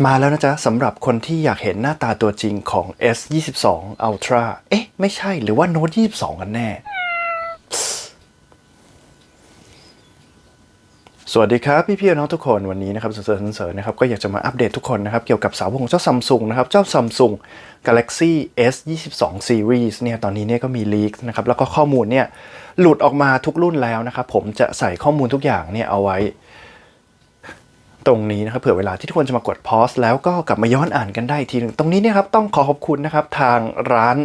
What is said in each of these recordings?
มาแล้วนะจ๊ะสำหรับคนที่อยากเห็นหน้าตาตัวจริงของ S22 Ultra เอ๊ะ ไม่ใช่หรือว่า Note 22 กันแน่ สวัสดีครับ พี่พี่ๆน้องทุกคนวันนี้นะครับเสริญเสริญนะครับ ก็อยากจะมาอัปเดตทุกคนนะครับ เกี่ยวกับสาวของเจ้าซัมซุงนะครับ เจ้า Samsung Galaxy S22 Series เนี่ยตอนนี้เนี่ยก็มีลีกนะครับ แล้วก็ข้อมูลเนี่ยหลุดออกมาทุกรุ่นแล้วนะครับผมจะใส่ข้อมูลทุกอย่างเนี่ยเอาไว้ ตรงนี้นะครับเผื่อเวลาที่ทุกคนจะมากดพอสแล้วก็กลับมาย้อนอ่านกันได้อีกทีหนึงตรงนี้เนี่ยครับต้องขอขอบคุณนะครับทางร้าน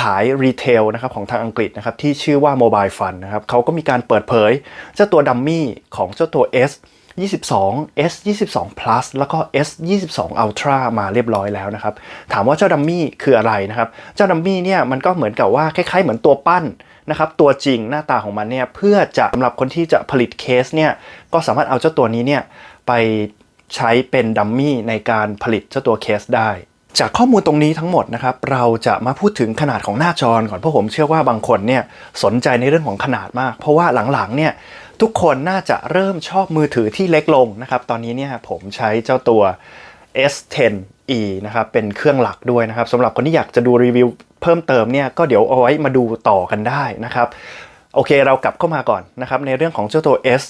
ขายรีเทลนะครับของทางอังกฤษนะครับที่ชื่อว่า Mobile Fun นะครับเขาก็มีการเปิดเผยเจ้าตัวดัมมี่ของเจ้าตัว S 22 S 22 plus แล้วก็ S 22 Ultra มาเรียบร้อยแล้วนะครับ ถามว่าเจ้าดัมมี่คืออะไรนะครับ เจ้าดัมมี่เนี่ยมันก็เหมือนกับว่าคล้ายๆ เหมือนตัวปั้นนะครับ ตัวจริงหน้าตาของมันเนี่ยเพื่อจะสำหรับคนที่จะผลิตเคสเนี่ยก็สามารถเอาเจ้าตัวนี้เนี่ย ไปใช้เป็นดัมมี่ในการผลิตเจ้าตัวเคสได้ จากข้อมูลตรงนี้ทั้งหมดนะครับเราจะมาพูดถึงขนาดของหน้าจอก่อนเพราะผมเชื่อว่าบางคนเนี่ยสนใจในเรื่องของขนาดมาก เพราะว่าหลังๆเนี่ยทุกคนน่าจะเริ่มชอบมือถือที่เล็กลงนะครับตอนนี้เนี่ยผมใช้เจ้าตัว S10e นะครับเป็นเครื่องหลักด้วยนะครับสำหรับคนที่อยากจะดูรีวิวเพิ่มเติมเนี่ยก็เดี๋ยวเอาไว้มาดูต่อกันได้นะครับ โอเคเรากลับเข้ามาก่อนนะครับในเรื่องของเจ้าตัว S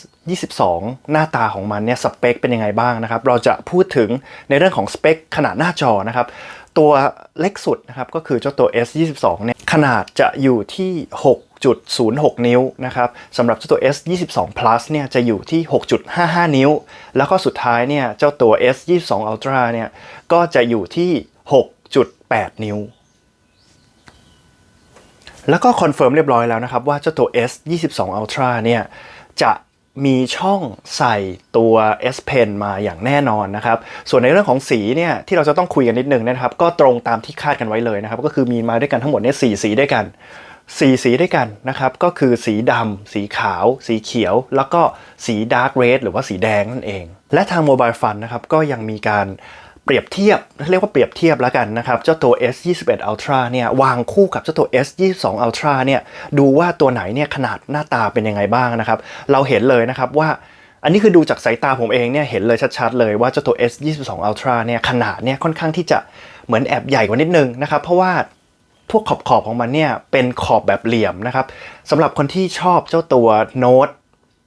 22 หน้าตาของมันเนี่ยสเปคเป็นยังไงบ้างนะครับ เราจะพูดถึงในเรื่องของสเปคขนาดหน้าจอนะครับ ตัวเล็กสุดนะครับก็คือเจ้าตัว S 22เนี่ยขนาดจะอยู่ที่ 6.06 นิ้วนะครับสำหรับเจ้าตัว S 22 plus เนี่ยจะอยู่ที่ 6.55 นิ้ว แล้วก็สุดท้ายเนี่ยเจ้าตัว S 22 Ultra เนี่ยก็จะอยู่ที่ 6.8 นิ้ว แล้วก็คอนเฟิร์มเรียบร้อยแล้วนะครับ ว่าเจ้าตัว S 22 Ultra เนี่ยจะมีช่องใส่ตัว S Pen มาอย่างแน่นอนนะครับ ส่วนในเรื่องของสีเนี่ยที่เราจะต้องคุยกันนิดนึงนะครับ ก็ตรงตามที่คาดกันไว้เลยนะครับ ก็คือมีมาด้วยกันทั้งหมดเนี่ยสสีด้วยกัน4สีด้วยกันนะครับ ก็คือสีดำสีขาว สีเขียว แล้วก็สีดาร์กเรดหรือว่าสีแดงนั่นเอง และทาง Mobile Fun นะครับ ก็ยังมีการ เปรียบเทียบเรียกว่าเปรียบเทียบแล้วกันนะครับ เจ้าตัว S 21 Ultra เนี่ยวางคู่กับเจ้าตัว S 22 Ultra เนี่ยดูว่าตัวไหนเนี่ยขนาดหน้าตาเป็นยังไงบ้างนะครับ เราเห็นเลยนะครับว่าอันนี้คือดูจากสายตาผมเองเนี่ยเห็นเลยชัดๆเลยว่าเจ้าตัว S 22 Ultra เนี่ยขนาดเนี่ยค่อนข้างที่จะเหมือนแอบใหญ่กว่านิดนึงนะครับ เพราะว่าพวกขอบขอบของมันเนี่ยเป็นขอบแบบเหลี่ยมนะครับสำหรับคนที่ชอบเจ้าตัว Note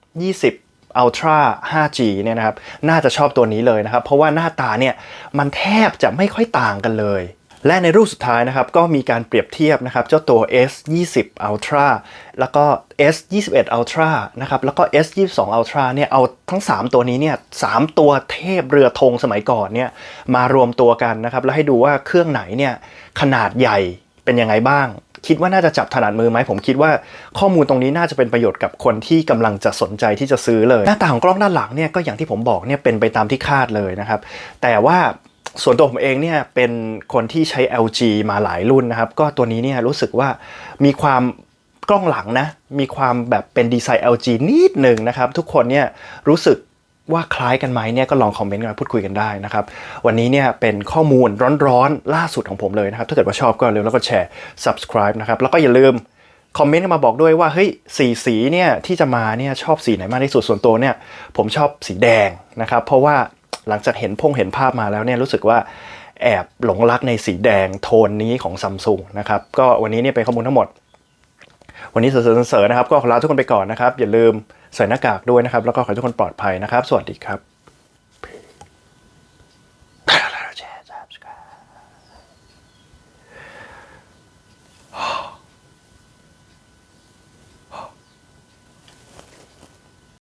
20 Ultra 5G เนี่ยนะครับ น่าจะชอบตัวนี้เลยนะครับ เพราะว่าหน้าตาเนี่ยมันแทบจะไม่ค่อยต่างกันเลย และในรูปสุดท้ายนะครับ ก็มีการเปรียบเทียบนะครับ เจ้าตัว S 20 Ultra แล้วก็ S 21 Ultra นะครับ แล้วก็ S 22 Ultra เนี่ยเอาทั้ง 3 ตัวนี้เนี่ยสามตัวเทพเรือธงสมัยก่อนเนี่ยมารวมตัวกันนะครับ แล้วให้ดูว่าเครื่องไหนเนี่ยขนาดใหญ่เป็นยังไงบ้าง คิดว่าน่าจะจับถนัดมือไหมผมคิดว่าข้อมูลตรงนี้น่าจะเป็นประโยชน์กับคนที่กำลังจะสนใจที่จะซื้อเลย หน้าตาของกล้องด้านหลังเนี่ยก็อย่างที่ผมบอกเนี่ยเป็นไปตามที่คาดเลยนะครับ แต่ว่าส่วนตัวผมเองเนี่ยเป็นคนที่ใช้ LG มาหลายรุ่นนะครับ ก็ตัวนี้เนี่ยรู้สึกว่ามีความกล้องหลังนะ มีความแบบเป็นดีไซน์ LG นิดหนึ่งนะครับ ทุกคนเนี่ยรู้สึก ว่าคล้ายกันไหมเนี่ยก็ลองคอมเมนต์กันมาพูดคุยกันได้นะครับ วันนี้เนี่ยเป็นข้อมูลร้อนๆ ล่าสุดของผมเลยนะครับ ถ้าเกิดว่าชอบก็อย่าลืมแล้วก็แชร์ subscribe นะครับ แล้วก็อย่าลืมคอมเมนต์มาบอกด้วยว่าเฮ้ยสีสีเนี่ยที่จะมาเนี่ยชอบสีไหนมากที่สุดส่วนตัวเนี่ยผมชอบสีแดงนะครับ เพราะว่าหลังจากเห็นพงเห็นภาพมาแล้วเนี่ยรู้สึกว่าแอบหลงรักในสีแดงโทนนี้ของซัมซุงนะครับก็วันนี้เนี่ยเป็นข้อมูลทั้งหมด วันนี้เสริญๆนะครับ ก็ขอลาทุกคนไปก่อนนะครับ อย่าลืม ใส่หน้ากากด้วยนะครับ แล้วก็ขอให้ทุกคนปลอดภัยนะครับ สวัสดีครับ